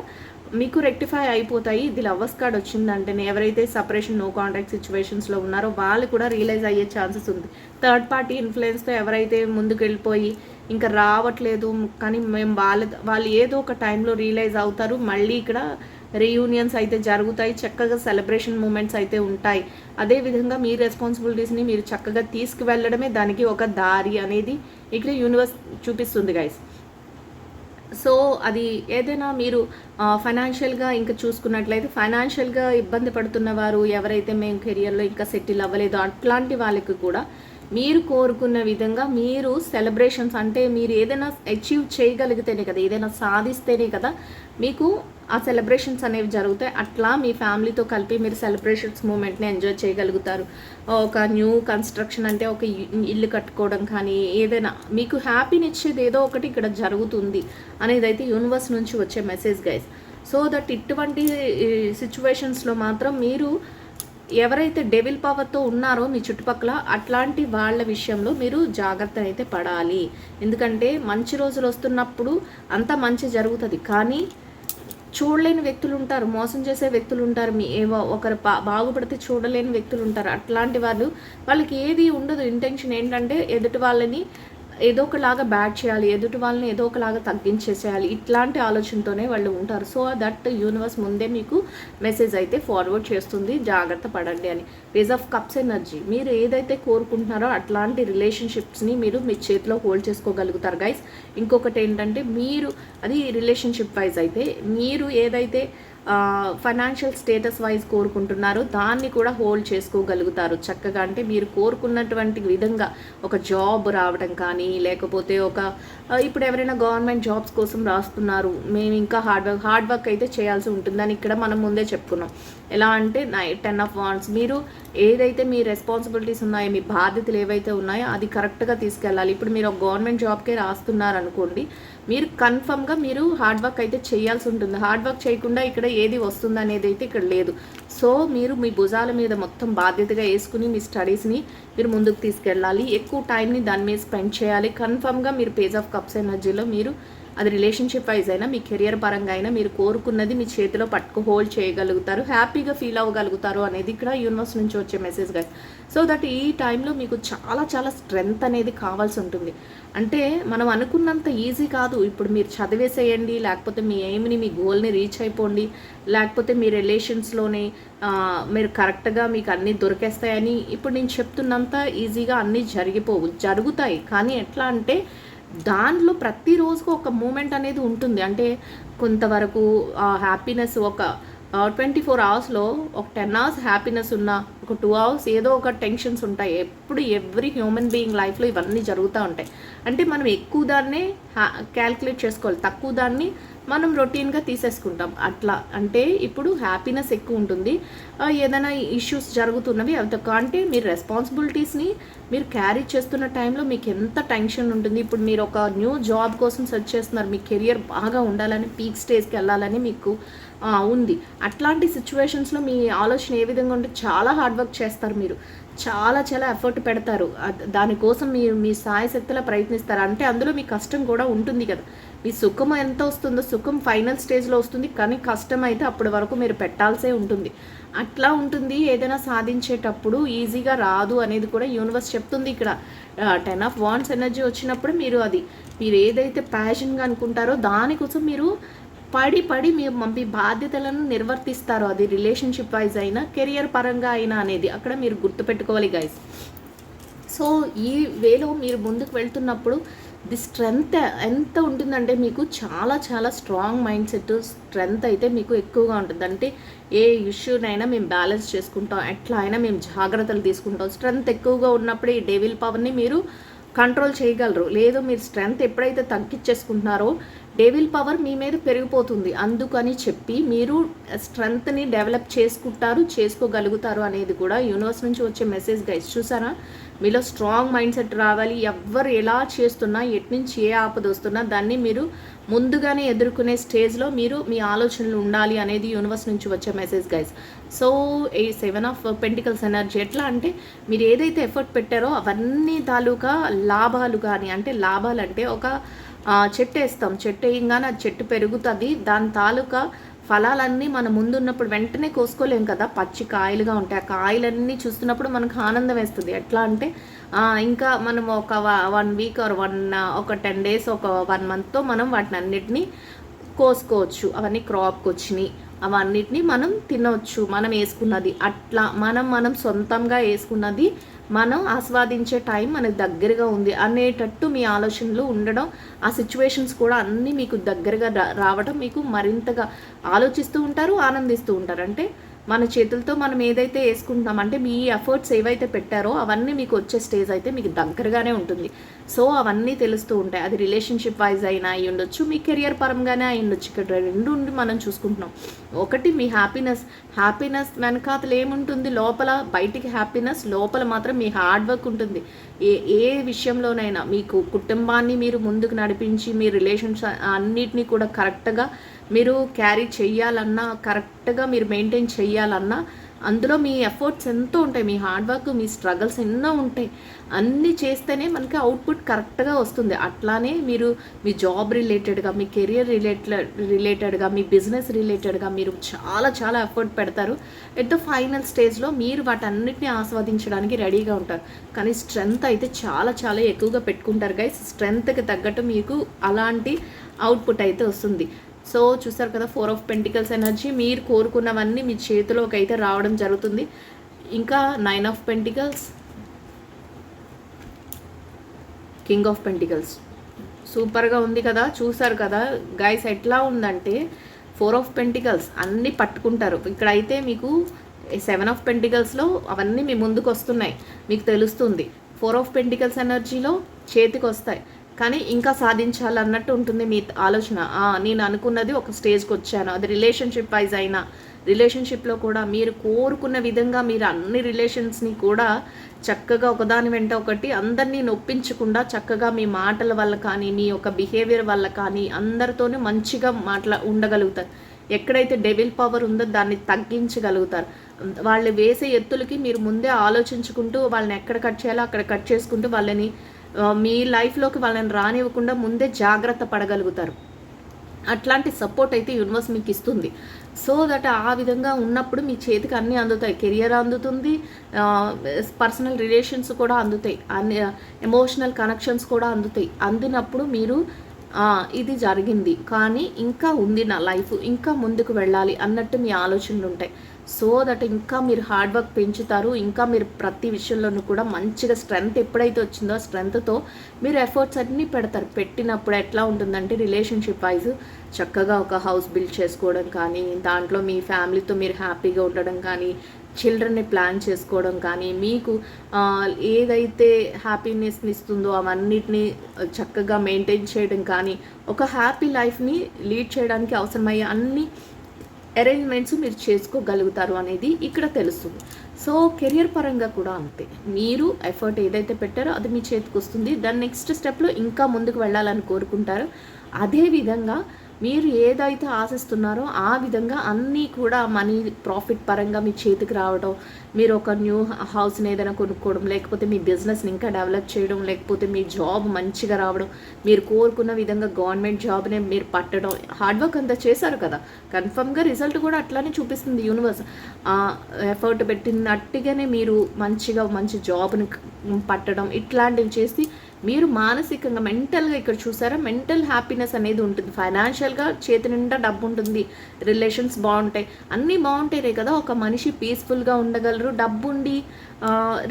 మీకు రెక్టిఫై అయిపోతాయి. ఇది లవర్స్ కార్డ్ వచ్చిందంటేనే ఎవరైతే సపరేషన్ నో కాంటాక్ట్ సిచ్యువేషన్స్లో ఉన్నారో వాళ్ళు కూడా రియలైజ్ అయ్యే ఛాన్సెస్ ఉంది. థర్డ్ పార్టీ ఇన్ఫ్లుయెన్స్తో ఎవరైతే ముందుకు వెళ్ళిపోయి ఇంకా రావట్లేదు కానీ మేము వాళ్ళ వాళ్ళు ఏదో ఒక టైంలో రియలైజ్ అవుతారు. మళ్ళీ ఇక్కడ రీయూనియన్స్ అయితే జరుగుతాయి చక్కగా సెలబ్రేషన్ మూమెంట్స్ అయితే ఉంటాయి. అదేవిధంగా మీ రెస్పాన్సిబిలిటీస్ని మీరు చక్కగా తీసుకువెళ్ళడమే దానికి ఒక దారి అనేది ఇక్కడ యూనివర్స్ చూపిస్తుంది గైస్ సో అది ఏదైనా మీరు ఫైనాన్షియల్గా ఇంకా చూసుకున్నట్లయితే ఫైనాన్షియల్గా ఇబ్బంది పడుతున్న వారు ఎవరైతే మేము కెరియర్లో ఇంకా సెటిల్ అవ్వలేదు అట్లాంటి వాళ్ళకి కూడా మీరు కోరుకున్న విధంగా మీరు సెలబ్రేషన్స్ అంటే మీరు ఏదైనా అచీవ్ చేయగలిగితేనే కదా ఏదైనా సాధిస్తేనే కదా మీకు ఆ సెలబ్రేషన్స్ అనేవి జరుగుతాయి. అట్లా మీ ఫ్యామిలీతో కలిపి మీరు సెలబ్రేషన్స్ మూమెంట్ని ఎంజాయ్ చేయగలుగుతారు. ఒక న్యూ కన్స్ట్రక్షన్ అంటే ఒక ఇల్లు కట్టుకోవడం కానీ ఏదైనా మీకు హ్యాపీని ఇచ్చేది ఏదో ఒకటి ఇక్కడ జరుగుతుంది అనేది అయితే యూనివర్స్ నుంచి వచ్చే మెసేజ్ గైస్ సో దట్ ఇటువంటి సిచ్యువేషన్స్లో మాత్రం మీరు ఎవరైతే డెవిల్ పవర్తో ఉన్నారో మీ చుట్టుపక్కల అట్లాంటి వాళ్ళ విషయంలో మీరు జాగ్రత్త అయితే పడాలి. ఎందుకంటే మంచి రోజులు వస్తున్నప్పుడు అంత మంచి జరుగుతుంది. కానీ చూడలేని వ్యక్తులు ఉంటారు మోసం చేసే వ్యక్తులు ఉంటారు మీ ఏవో ఒకరు బా బాగుపడితే చూడలేని వ్యక్తులు ఉంటారు. అట్లాంటి వాళ్ళు వాళ్ళకి ఏది ఉండదు. ఇంటెన్షన్ ఏంటంటే ఎదుటి వాళ్ళని ఏదో ఒకలాగా బ్యాడ్ చేయాలి ఎదుటి వాళ్ళని ఏదో ఒకలాగా తగ్గించేసేయాలి ఇట్లాంటి ఆలోచనతోనే వాళ్ళు ఉంటారు. సో దట్ యూనివర్స్ ముందే మీకు మెసేజ్ అయితే ఫార్వర్డ్ చేస్తుంది. జాగ్రత్త పడండి అని. పేజ్ ఆఫ్ కప్స్ ఎనర్జీ మీరు ఏదైతే కోరుకుంటున్నారో అట్లాంటి రిలేషన్షిప్స్ని మీరు మీ చేతిలో హోల్డ్ చేసుకోగలుగుతారు గైస్ ఇంకొకటి ఏంటంటే మీరు అది రిలేషన్షిప్ వైజ్ అయితే మీరు ఏదైతే ఫైనాన్షియల్ స్టేటస్ వైజ్ కోరుకుంటున్నారో. దాన్ని కూడా హోల్డ్ చేసుకోగలుగుతారు. చక్కగా అంటే మీరు కోరుకున్నటువంటి విధంగా ఒక జాబ్ రావడం కానీ లేకపోతే ఒక ఇప్పుడు ఎవరైనా గవర్నమెంట్ జాబ్స్ కోసం రాస్తున్నారు. మేము ఇంకా హార్డ్ వర్క్ హార్డ్ వర్క్ అయితే చేయాల్సి ఉంటుందని ఇక్కడ మనం ముందే చెప్పుకున్నాం. ఎలా అంటే నై టెన్ ఆఫ్ వాన్స్ మీరు ఏదైతే మీ రెస్పాన్సిబిలిటీస్ ఉన్నాయో మీ బాధ్యతలు ఏవైతే ఉన్నాయో అది కరెక్ట్గా తీసుకెళ్ళాలి. ఇప్పుడు మీరు ఒక గవర్నమెంట్ జాబ్కే రాస్తున్నారు అనుకోండి మీరు కన్ఫర్మ్గా మీరు హార్డ్ వర్క్ అయితే చేయాల్సి ఉంటుంది. హార్డ్ వర్క్ చేయకుండా ఇక్కడ ఏది వస్తుంది అనేది అయితే ఇక్కడ లేదు. సో మీరు మీ భుజాల మీద మొత్తం బాధ్యతగా వేసుకుని మీ స్టడీస్ని మీరు ముందుకు తీసుకెళ్ళాలి. ఎక్కువ టైంని దాని మీద స్పెండ్ చేయాలి. కన్ఫర్మ్గా మీరు పేజ్ ఆఫ్ కప్స్ ఎనర్జీలో మీరు అది రిలేషన్షిప్ వైజ్ అయినా మీ కెరియర్ పరంగా అయినా మీరు కోరుకున్నది మీ చేతిలో పట్టుకు హోల్డ్ చేయగలుగుతారు హ్యాపీగా ఫీల్ అవ్వగలుగుతారు అనేది ఇక్కడ యూనివర్స్ నుంచి వచ్చే మెసేజ్గా సో దట్ ఈ టైంలో మీకు చాలా చాలా స్ట్రెంగ్త్ అనేది కావాల్సి ఉంటుంది. అంటే మనం అనుకున్నంత ఈజీ కాదు. ఇప్పుడు మీరు చదివేసేయండి లేకపోతే మీ ఎయిమ్ని మీ గోల్ని రీచ్ అయిపోండి లేకపోతే మీ రిలేషన్స్లోనే మీరు కరెక్ట్గా మీకు అన్నీ దొరికేస్తాయని ఇప్పుడు నేను చెప్తున్నంత ఈజీగా అన్నీ జరిగిపోవు జరుగుతాయి. కానీ ఎట్లా అంటే దాంట్లో ప్రతిరోజుకు ఒక మూమెంట్ అనేది ఉంటుంది. అంటే కొంతవరకు హ్యాపీనెస్ ఒక ట్వంటీ ఫోర్ అవర్స్లో ఒక టెన్ అవర్స్ హ్యాపీనెస్ ఉన్న ఒక టూ అవర్స్ ఏదో ఒక టెన్షన్స్ ఉంటాయి. ఎప్పుడు ఎవ్రీ హ్యూమన్ బీయింగ్ లైఫ్లో ఇవన్నీ జరుగుతూ ఉంటాయి. అంటే మనం ఎక్కువ దాన్నే క్యాల్కులేట్ చేసుకోవాలి. తక్కువ దాన్ని మనం రొటీన్గా తీసేసుకుంటాం. అట్లా. అంటే ఇప్పుడు హ్యాపీనెస్ ఎక్కువ ఉంటుంది. ఏదైనా ఇష్యూస్ జరుగుతున్నవి అవి తక్కువ. అంటే మీరు రెస్పాన్సిబిలిటీస్ని మీరు క్యారీ చేస్తున్న టైంలో మీకు ఎంత టెన్షన్ ఉంటుంది. ఇప్పుడు మీరు ఒక న్యూ జాబ్ కోసం సెర్చ్ చేస్తున్నారు. మీ కెరియర్ బాగా ఉండాలని పీక్ స్టేజ్కి వెళ్ళాలని మీకు ఉంది. అట్లాంటి సిచ్యువేషన్స్లో మీ ఆలోచన ఏ విధంగా ఉంటే చాలా హార్డ్ వర్క్ చేస్తారు మీరు. చాలా చాలా ఎఫర్ట్ పెడతారు. దానికోసం మీరు మీ సాయశక్తిలో ప్రయత్నిస్తారు. అంటే అందులో మీ కష్టం కూడా ఉంటుంది కదా. మీ సుఖం ఎంత వస్తుందో సుఖం ఫైనల్ స్టేజ్లో వస్తుంది కానీ కష్టం అయితే అప్పటి వరకు మీరు పెట్టాల్సే ఉంటుంది. అట్లా ఉంటుంది ఏదైనా సాధించేటప్పుడు ఈజీగా రాదు అనేది కూడా యూనివర్స్ చెప్తుంది ఇక్కడ. టెన్ ఆఫ్ వాన్స్ ఎనర్జీ వచ్చినప్పుడు మీరు అది మీరు ఏదైతే ప్యాషన్గా అనుకుంటారో దానికోసం మీరు పడి పడి మీ మీ బాధ్యతలను నిర్వర్తిస్తారు. అది రిలేషన్షిప్ వైజ్ అయినా కెరియర్ పరంగా అయినా అనేది అక్కడ మీరు గుర్తుపెట్టుకోవాలి గైస్ సో ఈ వేలో మీరు ముందుకు వెళ్తున్నప్పుడు ది స్ట్రెంగ్త్ ఎంత ఉంటుందంటే మీకు చాలా చాలా స్ట్రాంగ్ మైండ్ సెట్ స్ట్రెంగ్త్ అయితే మీకు ఎక్కువగా ఉంటుంది. అంటే ఏ ఇష్యూనైనా మేము బ్యాలెన్స్ చేసుకుంటాం. ఎట్లా అయినా మేము జాగ్రత్తలు తీసుకుంటాం. స్ట్రెంగ్త్ ఎక్కువగా ఉన్నప్పుడు ఈ డెవిల్ పవర్ని మీరు కంట్రోల్ చేయగలరు. లేదు మీరు స్ట్రెంగ్త్ ఎప్పుడైతే తగ్గించేసుకుంటున్నారో డెవిల్ పవర్ మీ మీద పెరిగిపోతుంది. అందుకని చెప్పి మీరు స్ట్రెంగ్త్ని డెవలప్ చేసుకుంటారు చేసుకోగలుగుతారు అనేది కూడా యూనివర్స్ నుంచి వచ్చే మెసేజ్ గైస్ చూసారా? మీలో స్ట్రాంగ్ మైండ్ సెట్ రావాలి. ఎవ్వరు ఎలా చేస్తున్నా ఎట్నుంచి ఏ ఆపద వస్తున్నా దాన్ని మీరు ముందుగానే ఎదుర్కొనే స్టేజ్లో మీరు మీ ఆలోచనలు ఉండాలి అనేది యూనివర్స్ నుంచి వచ్చే మెసేజ్ గైస్ సో ఈ సెవెన్ ఆఫ్ పెంటికల్స్ ఎనర్జీ ఎట్లా అంటే మీరు ఏదైతే ఎఫర్ట్ పెట్టారో అవన్నీ తాలూకా లాభాలు కానీ అంటే లాభాలు అంటే ఒక చెట్టు వేస్తాం. చెట్టు వేయంగానే అది చెట్టు పెరుగుతుంది. దాని తాలూకా ఫలాలన్నీ మన ముందున్నప్పుడు వెంటనే కోసుకోలేం కదా? పచ్చి కాయలుగా ఉంటాయి. ఆ కాయలన్నీ చూస్తున్నప్పుడు మనకు ఆనందం వేస్తుంది. ఎట్లా అంటే ఇంకా మనం ఒక వన్ వీక్ ఆర్ వన్ ఒక టెన్ డేస్ ఒక వన్ మంత్తో మనం వాటిని అన్నిటినీ కోసుకోవచ్చు. అవన్నీ క్రాప్కి వచ్చినాయి అవన్నిటిని మనం తినవచ్చు మనం వేసుకున్నది అట్లా మనం మనం సొంతంగా వేసుకున్నది మనం ఆస్వాదించే టైం మనకు దగ్గరగా ఉంది అనేటట్టు మీ ఆలోచనలు ఉండడం ఆ సిచ్యువేషన్స్ కూడా అన్నీ మీకు దగ్గరగా రా- రావడం మీకు మరింతగా ఆలోచిస్తూ ఉంటారు ఆనందిస్తూ ఉంటారు. అంటే మన చేతులతో మనం ఏదైతే వేసుకుంటున్నాం అంటే మీ ఎఫర్ట్స్ ఏవైతే పెట్టారో అవన్నీ మీకు వచ్చే స్టేజ్ అయితే మీకు దగ్గరగానే ఉంటుంది. సో అవన్నీ తెలుస్తూ ఉంటాయి. అది రిలేషన్షిప్ వైజ్ అయినా అయి ఉండొచ్చు మీ కెరియర్ పరంగానే అయి ఉండొచ్చు. ఇక్కడ రెండు ఉండి మనం చూసుకుంటున్నాం. ఒకటి మీ హ్యాపీనెస్ హ్యాపీనెస్ వెనకాతలు ఏముంటుంది? లోపల బయటికి హ్యాపీనెస్ లోపల మాత్రం మీ హార్డ్ వర్క్ ఉంటుంది. ఏ ఏ విషయంలోనైనా మీకు కుటుంబాన్ని మీరు ముందుకు నడిపించి మీ రిలేషన్స్ అన్నిటినీ కూడా కరెక్ట్గా మీరు క్యారీ చేయాలన్నా కరెక్ట్గా మీరు మెయింటైన్ చేయాలన్నా అందులో మీ ఎఫర్ట్స్ ఎంతో ఉంటాయి మీ హార్డ్ వర్క్ మీ స్ట్రగల్స్ ఎన్నో ఉంటాయి. అన్నీ చేస్తేనే మనకి అవుట్పుట్ కరెక్ట్గా వస్తుంది. అట్లానే మీరు మీ జాబ్ రిలేటెడ్గా మీ కెరియర్ రిలేటెడ్ రిలేటెడ్గా మీ బిజినెస్ రిలేటెడ్గా మీరు చాలా చాలా ఎఫర్ట్ పెడతారు. ఎట్ ద ఫైనల్ స్టేజ్లో మీరు వాటన్నిటిని ఆస్వాదించడానికి రెడీగా ఉంటారు. కానీ స్ట్రెంగ్త్ అయితే చాలా చాలా ఎక్కువగా పెట్టుకుంటారు. గైస్ స్ట్రెంగ్త్కి తగ్గట్టు మీకు అలాంటి అవుట్పుట్ అయితే వస్తుంది. సో చూసారు కదా ఫోర్ ఆఫ్ పెంటికల్స్ ఎనర్జీ మీరు కోరుకున్నవన్నీ మీ చేతిలోకి అయితే రావడం జరుగుతుంది. ఇంకా nine of pentacles king of pentacles సూపర్గా ఉంది కదా చూసారు కదా. గైస్ ఎట్లా ఉందంటే ఫోర్ ఆఫ్ పెంటికల్స్ అన్నీ పట్టుకుంటారు. ఇక్కడైతే మీకు సెవెన్ ఆఫ్ పెంటికల్స్లో అవన్నీ మీ ముందుకు వస్తున్నాయి మీకు తెలుస్తుంది. ఫోర్ ఆఫ్ పెంటికల్స్ ఎనర్జీలో చేతికి వస్తాయి కానీ ఇంకా సాధించాలన్నట్టు ఉంటుంది మీ ఆలోచన. నేను అనుకున్నది ఒక స్టేజ్కి వచ్చాను. అది రిలేషన్షిప్ వైజ్ అయినా రిలేషన్షిప్లో కూడా మీరు కోరుకున్న విధంగా మీరు అన్ని రిలేషన్స్ని కూడా చక్కగా ఒకదాని వెంట ఒకటి అందరినీ నొప్పించకుండా చక్కగా మీ మాటల వల్ల కానీ మీ యొక్క బిహేవియర్ వల్ల కానీ అందరితోనూ మంచిగా మాట్లా ఉండగలుగుతారు. ఎక్కడైతే డెవిల్ పవర్ ఉందో దాన్ని తగ్గించగలుగుతారు. వాళ్ళు వేసే ఎత్తులకి మీరు ముందే ఆలోచించుకుంటూ వాళ్ళని ఎక్కడ కట్ చేయాలో అక్కడ కట్ చేసుకుంటూ వాళ్ళని మీ లైఫ్లోకి వాళ్ళని రానివ్వకుండా ముందే జాగ్రత్త పడగలుగుతారు. అట్లాంటి సపోర్ట్ అయితే యూనివర్స్ మీకు ఇస్తుంది. సో దట్ ఆ విధంగా ఉన్నప్పుడు మీ చేతికి అన్నీ అందుతాయి. కెరియర్ అందుతుంది పర్సనల్ రిలేషన్స్ కూడా అందుతాయి. అన్ని ఎమోషనల్ కనెక్షన్స్ కూడా అందుతాయి. అందినప్పుడు మీరు ఇది జరిగింది. కానీ ఇంకా ఉంది నా లైఫ్ ఇంకా ముందుకు వెళ్ళాలి అన్నట్టు మీ ఆలోచనలు ఉంటాయి. సో దట్ ఇంకా మీరు హార్డ్ వర్క్ పెంచుతారు ఇంకా మీరు ప్రతి విషయంలోనూ కూడా మంచిగా స్ట్రెంగ్త్ ఎప్పుడైతే వచ్చిందో స్ట్రెంగ్త్తో మీరు ఎఫర్ట్స్ అన్నీ పెడతారు. పెట్టినప్పుడు ఎట్లా ఉంటుందంటే రిలేషన్షిప్ వైజ్ చక్కగా ఒక హౌస్ బిల్డ్ చేసుకోవడం కానీ దాంట్లో మీ ఫ్యామిలీతో మీరు హ్యాపీగా ఉండడం కానీ చిల్డ్రన్ని ప్లాన్ చేసుకోవడం కానీ మీకు ఏదైతే హ్యాపీనెస్ని ఇస్తుందో అవన్నిటిని చక్కగా మెయింటైన్ చేయడం కానీ ఒక హ్యాపీ లైఫ్ని లీడ్ చేయడానికి అవసరమయ్యే అన్ని అరేంజ్మెంట్స్ మీరు చేసుకోగలుగుతారు అనేది ఇక్కడ తెలుస్తుంది. సో కెరియర్ పరంగా కూడా అంతే. మీరు ఎఫర్ట్ ఏదైతే పెట్టారో అది మీ చేతికి వస్తుంది. దాని నెక్స్ట్ స్టెప్లో ఇంకా ముందుకు వెళ్ళాలని కోరుకుంటారు. అదే విధంగా మీరు ఏదైతే ఆశిస్తున్నారో ఆ విధంగా అన్నీ కూడా మనీ ప్రాఫిట్ పరంగా మీ చేతికి రావడం మీరు ఒక న్యూ హౌస్ని ఏదైనా కొనుక్కోవడం లేకపోతే మీ బిజినెస్ని ఇంకా డెవలప్ చేయడం లేకపోతే మీ జాబ్ మంచిగా రావడం మీరు కోరుకున్న విధంగా గవర్నమెంట్ జాబ్ని మీరు పట్టడం హార్డ్ వర్క్ అంతా చేశారు కదా. కన్ఫర్మ్గా రిజల్ట్ కూడా అట్లానే చూపిస్తుంది యూనివర్స్. ఎఫర్ట్ పెట్టినట్టుగానే మీరు మంచిగా మంచి జాబ్ని పట్టడం ఇట్లాంటివి చేసి మీరు మానసికంగా మెంటల్గా ఇక్కడ చూసారా? మెంటల్ హ్యాపీనెస్ అనేది ఉంటుంది. ఫైనాన్షియల్గా చేతి నిండా డబ్బు ఉంటుంది. రిలేషన్స్ బాగుంటాయి. అన్నీ బాగుంటాయి కదా ఒక మనిషి పీస్ఫుల్గా ఉండగలరు. డబ్బు ఉండి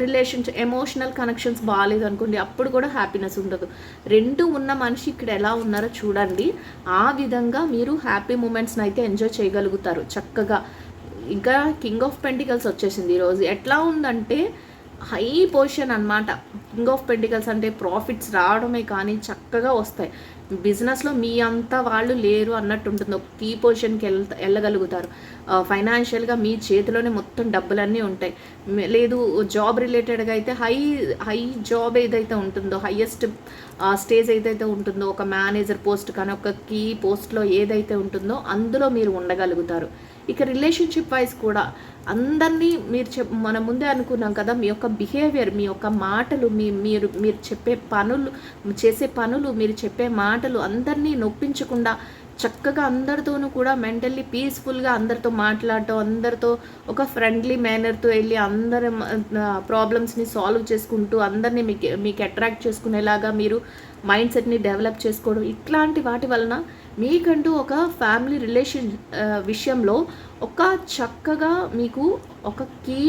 రిలేషన్స్ ఎమోషనల్ కనెక్షన్స్ బాగాలేదు అనుకోండి అప్పుడు కూడా హ్యాపీనెస్ ఉండదు. రెండు ఉన్న మనిషి ఇక్కడ ఎలా ఉన్నారో చూడండి. ఆ విధంగా మీరు హ్యాపీ మూమెంట్స్ని అయితే ఎంజాయ్ చేయగలుగుతారు చక్కగా. ఇంకా కింగ్ ఆఫ్ పెంటికల్స్ వచ్చేసింది ఈరోజు. ఎట్లా ఉందంటే హై పొజిషన్ అన్నమాట. కింగ్ ఆఫ్ పెంటికల్స్ అంటే ప్రాఫిట్స్ రావడమే కానీ చక్కగా వస్తాయి. బిజినెస్లో మీ అంతా వాళ్ళు లేరు అన్నట్టు ఉంటుంది. ఒక కీ పొజిషన్కి వెళ్ వెళ్ళగలుగుతారు ఫైనాన్షియల్గా మీ చేతిలోనే మొత్తం డబ్బులన్నీ ఉంటాయి. లేదు జాబ్ రిలేటెడ్గా అయితే హై హై జాబ్ ఏదైతే ఉంటుందో హయ్యెస్ట్ స్టేజ్ ఏదైతే ఉంటుందో ఒక మేనేజర్ పోస్ట్ కానీ ఒక కీ పోస్ట్లో ఏదైతే ఉంటుందో అందులో మీరు ఉండగలుగుతారు. ఇక రిలేషన్షిప్ వైజ్ కూడా అందరినీ మీరు చెప్ మనం ముందే అనుకున్నాం కదా మీ యొక్క బిహేవియర్ మీ యొక్క మాటలు మీ మీరు మీరు చెప్పే పనులు చేసే పనులు మీరు చెప్పే మాటలు అందరినీ నొప్పించకుండా చక్కగా అందరితోనూ కూడా మెంటల్లీ పీస్ఫుల్గా అందరితో మాట్లాడటం అందరితో ఒక ఫ్రెండ్లీ మేనర్తో వెళ్ళి అందరి ప్రాబ్లమ్స్ని సాల్వ్ చేసుకుంటూ అందరినీ మీకు మీకు అట్రాక్ట్ చేసుకునేలాగా మీరు మైండ్ సెట్ని డెవలప్ చేసుకోవడం ఇట్లాంటి వాటి వలన మీకంటూ ఒక ఫ్యామిలీ రిలేషన్ విషయంలో ఒక చక్కగా మీకు ఒక కీ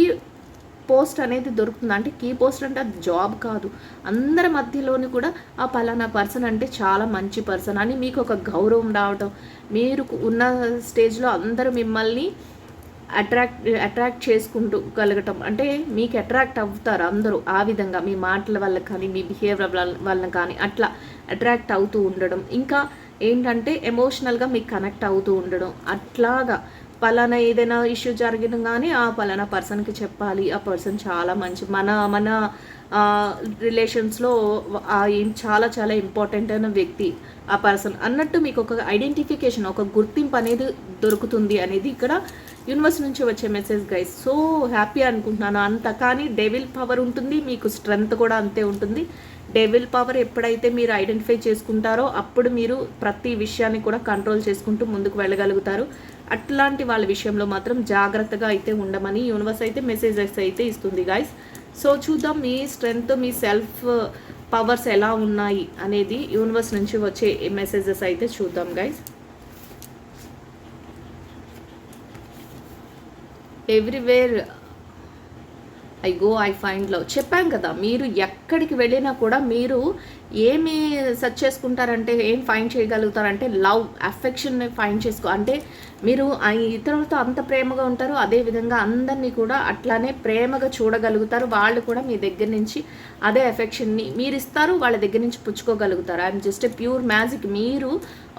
పోస్ట్ అనేది దొరుకుతుంది. అంటే కీ పోస్ట్ అంటే అది జాబ్ కాదు. అందరి మధ్యలోని కూడా ఆ పలానా పర్సన్ అంటే చాలా మంచి పర్సన్ అని మీకు ఒక గౌరవం రావటం. మీరు ఉన్న స్టేజ్లో అందరూ మిమ్మల్ని అట్రాక్ట్ అట్రాక్ట్ చేసుకుంటూ కలగటం. అంటే మీకు అట్రాక్ట్ అవుతారు అందరూ ఆ విధంగా మీ మాటల వల్ల కానీ మీ బిహేవియర్ వల్ల కానీ అట్లా అట్రాక్ట్ అవుతూ ఉండడం. ఇంకా ఏంటంటే ఎమోషనల్గా మీకు కనెక్ట్ అవుతూ ఉండడం. అట్లాగా పలానా ఏదైనా ఇష్యూ జరిగిన కానీ ఆ పలానా పర్సన్కి చెప్పాలి. ఆ పర్సన్ చాలా మంచి మన మన రిలేషన్స్లో చాలా చాలా ఇంపార్టెంట్ అయిన వ్యక్తి ఆ పర్సన్ అన్నట్టు మీకు ఒక ఐడెంటిఫికేషన్ ఒక గుర్తింపు అనేది దొరుకుతుంది అనేది ఇక్కడ యూనివర్స్ నుంచి వచ్చే మెసేజ్ గైస్ సో హ్యాపీ అనుకుంటున్నాను అంత. కానీ డెవిల్ పవర్ ఉంటుంది మీకు స్ట్రెంగ్త్ కూడా అంతే ఉంటుంది. డెవిల్ పవర్ ఎప్పుడైతే మీరు ఐడెంటిఫై చేసుకుంటారో అప్పుడు మీరు ప్రతి విషయాన్ని కూడా కంట్రోల్ చేసుకుంటూ ముందుకు వెళ్ళగలుగుతారు. అట్లాంటి వాళ్ళ విషయంలో మాత్రం జాగ్రత్తగా అయితే ఉండమని యూనివర్స్ అయితే మెసేజెస్ అయితే ఇస్తుంది గాయస్ సో చూద్దాం మీ స్ట్రెంగ్త్ మీ సెల్ఫ్ పవర్స్ ఎలా ఉన్నాయి అనేది యూనివర్స్ నుంచి వచ్చే మెసేజెస్ అయితే చూద్దాం guys everywhere I go I find love చెప్పాం కదా మీరు ఎక్కడికి వెళ్ళినా కూడా మీరు ఏమి సెర్చ్ చేసుకుంటారంటే ఏం ఫైండ్ చేయగలుగుతారంటే లవ్ అఫెక్షన్ ఫైండ్ చేసుకో. అంటే మీరు ఆ ఇతరులతో అంత ప్రేమగా ఉంటారు అదేవిధంగా అందరినీ కూడా అట్లానే ప్రేమగా చూడగలుగుతారు. వాళ్ళు కూడా మీ దగ్గర నుంచి అదే ఎఫెక్షన్ని మీరు ఇస్తారు వాళ్ళ దగ్గర నుంచి పుచ్చుకోగలుగుతారు. ఐఎమ్ జస్ట్ ప్యూర్ మ్యాజిక్ మీరు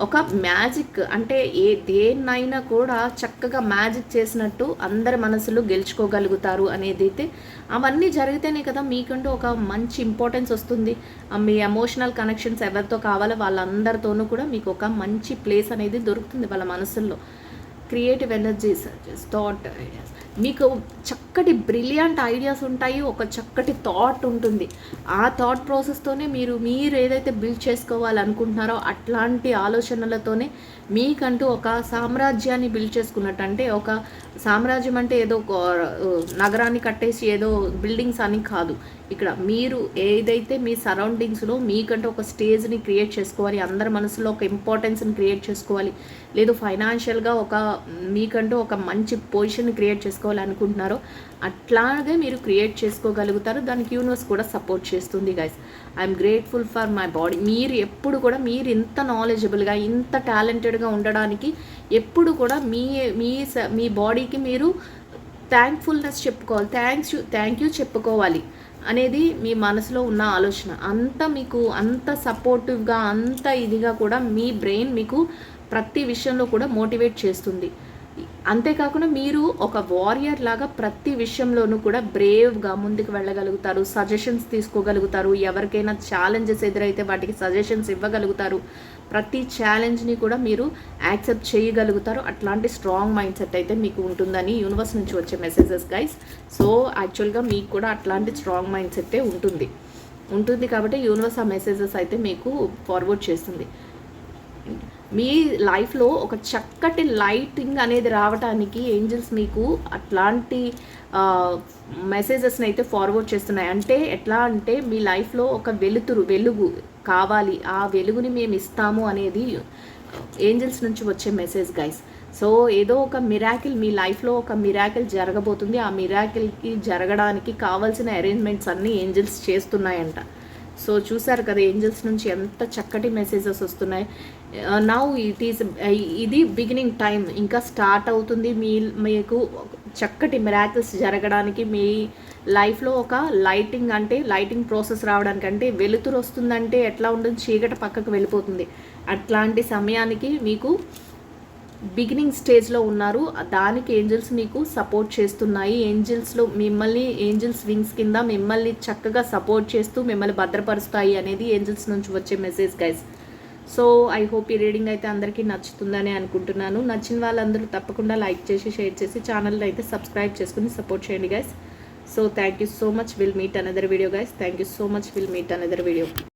ఒక మ్యాజిక్ అంటే ఏ దేన్నైనా కూడా చక్కగా మ్యాజిక్ చేసినట్టు అందరి మనసులు గెలుచుకోగలుగుతారు అనేది అయితే అవన్నీ జరిగితేనే కదా మీకంటూ ఒక మంచి ఇంపార్టెన్స్ వస్తుంది. మీ ఎమోషనల్ కనెక్షన్స్ ఎవరితో కావాలో వాళ్ళందరితోనూ కూడా మీకు ఒక మంచి ప్లేస్ అనేది దొరుకుతుంది వాళ్ళ మనసుల్లో. క్రియేటివ్ ఎనర్జీస్ థాట్ మీకు చక్కటి బ్రిలియంట్ ఐడియాస్ ఉంటాయి ఒక చక్కటి థాట్ ఉంటుంది. ఆ థాట్ ప్రాసెస్తోనే మీరు మీరు ఏదైతే బిల్డ్ చేసుకోవాలనుకుంటున్నారో అట్లాంటి ఆలోచనలతోనే మీకంటూ ఒక సామ్రాజ్యాన్ని బిల్డ్ చేసుకున్నట్టు అంటే ఒక సామ్రాజ్యం అంటే ఏదో ఒక నగరాన్ని కట్టేసి ఏదో బిల్డింగ్స్ అని కాదు. ఇక్కడ మీరు ఏదైతే మీ సరౌండింగ్స్లో మీకంటూ ఒక స్టేజ్ని క్రియేట్ చేసుకోవాలి అందరి మనసులో ఒక ఇంపార్టెన్స్ని క్రియేట్ చేసుకోవాలి లేదు ఫైనాన్షియల్గా ఒక మీకంటూ ఒక మంచి పొజిషన్ క్రియేట్ చేసుకోవాలి అనుకుంటున్నారో అట్లాగే మీరు క్రియేట్ చేసుకోగలుగుతారు. దానికి యూనివర్స్ కూడా సపోర్ట్ చేస్తుంది guys I'm grateful for my body మీరు ఎప్పుడు కూడా మీరు ఇంత నాలెడ్జబుల్గా ఇంత టాలెంటెడ్గా ఉండడానికి ఎప్పుడు కూడా మీ మీ స- మీ బాడీకి మీరు థ్యాంక్ఫుల్నెస్ చెప్పుకోవాలి. థ్యాంక్స్ యూ థ్యాంక్ యూ చెప్పుకోవాలి అనేది మీ మనసులో ఉన్న ఆలోచన. అంత మీకు అంత సపోర్టివ్గా అంత ఇదిగా కూడా మీ బ్రెయిన్ మీకు ప్రతి విషయంలో కూడా మోటివేట్ చేస్తుంది. అంతేకాకుండా మీరు ఒక వారియర్ లాగా ప్రతి విషయంలోనూ కూడా బ్రేవ్గా ముందుకు వెళ్ళగలుగుతారు సజెషన్స్ తీసుకోగలుగుతారు ఎవరికైనా ఛాలెంజెస్ ఎదురైతే వాటికి సజెషన్స్ ఇవ్వగలుగుతారు. ప్రతి ఛాలెంజ్ని కూడా మీరు యాక్సెప్ట్ చేయగలుగుతారు. అట్లాంటి స్ట్రాంగ్ మైండ్ సెట్ అయితే మీకు ఉంటుందని యూనివర్స్ నుంచి వచ్చే మెసేజెస్ గైస్ సో యాక్చువల్గా మీకు కూడా అట్లాంటి స్ట్రాంగ్ మైండ్ సెట్టే ఉంటుంది. ఉంటుంది కాబట్టి యూనివర్స్ ఆ మెసేజెస్ అయితే మీకు ఫార్వర్డ్ చేస్తుంది. మీ లైఫ్లో ఒక చక్కటి లైటింగ్ అనేది రావటానికి ఏంజల్స్ మీకు అట్లాంటి మెసేజెస్ని అయితే ఫార్వర్డ్ చేస్తున్నాయి. అంటే ఎట్లా అంటే మీ లైఫ్లో ఒక వెలుతురు వెలుగు కావాలి. ఆ వెలుగుని మేము ఇస్తాము అనేది ఏంజల్స్ నుంచి వచ్చే మెసేజ్ గైస్ సో ఏదో ఒక మిరాకిల్ మీ లైఫ్లో ఒక మిరాకిల్ జరగబోతుంది. ఆ మిరాకిల్కి జరగడానికి కావాల్సిన అరేంజ్మెంట్స్ అన్నీ ఏంజల్స్ చేస్తున్నాయంట. సో చూసారు కదా ఏంజల్స్ నుంచి ఎంత చక్కటి మెసేజెస్ వస్తున్నాయి. నౌ ఇట్ ఈస్ ఇది బిగినింగ్ టైం ఇంకా స్టార్ట్ అవుతుంది. మీ మీకు చక్కటి మిరాకిల్స్ జరగడానికి మీ లైఫ్లో ఒక లైటింగ్ అంటే లైటింగ్ ప్రాసెస్ రావడానికి అంటే వెలుతురు వస్తుందంటే ఎట్లా ఉంటుంది చీకటి పక్కకు వెళ్ళిపోతుంది. అట్లాంటి సమయానికి మీకు బిగినింగ్ స్టేజ్లో ఉన్నారు. దానికి ఏంజల్స్ మీకు సపోర్ట్ చేస్తున్నాయి. ఏంజల్స్లో మిమ్మల్ని ఏంజల్స్ వింగ్స్ కింద మిమ్మల్ని చక్కగా సపోర్ట్ చేస్తూ మిమ్మల్ని భద్రపరుస్తాయి అనేది ఏంజల్స్ నుంచి వచ్చే message guys so I hope ఈ రీడింగ్ అయితే అందరికీ నచ్చుతుందని అనుకుంటున్నాను. నచ్చిన వాళ్ళందరూ తప్పకుండా లైక్ చేసి షేర్ చేసి ఛానల్ అయితే సబ్స్క్రైబ్ చేసుకుని సపోర్ట్ చేయండి guys so thank you so much will meet another video guys thank you so much will meet another video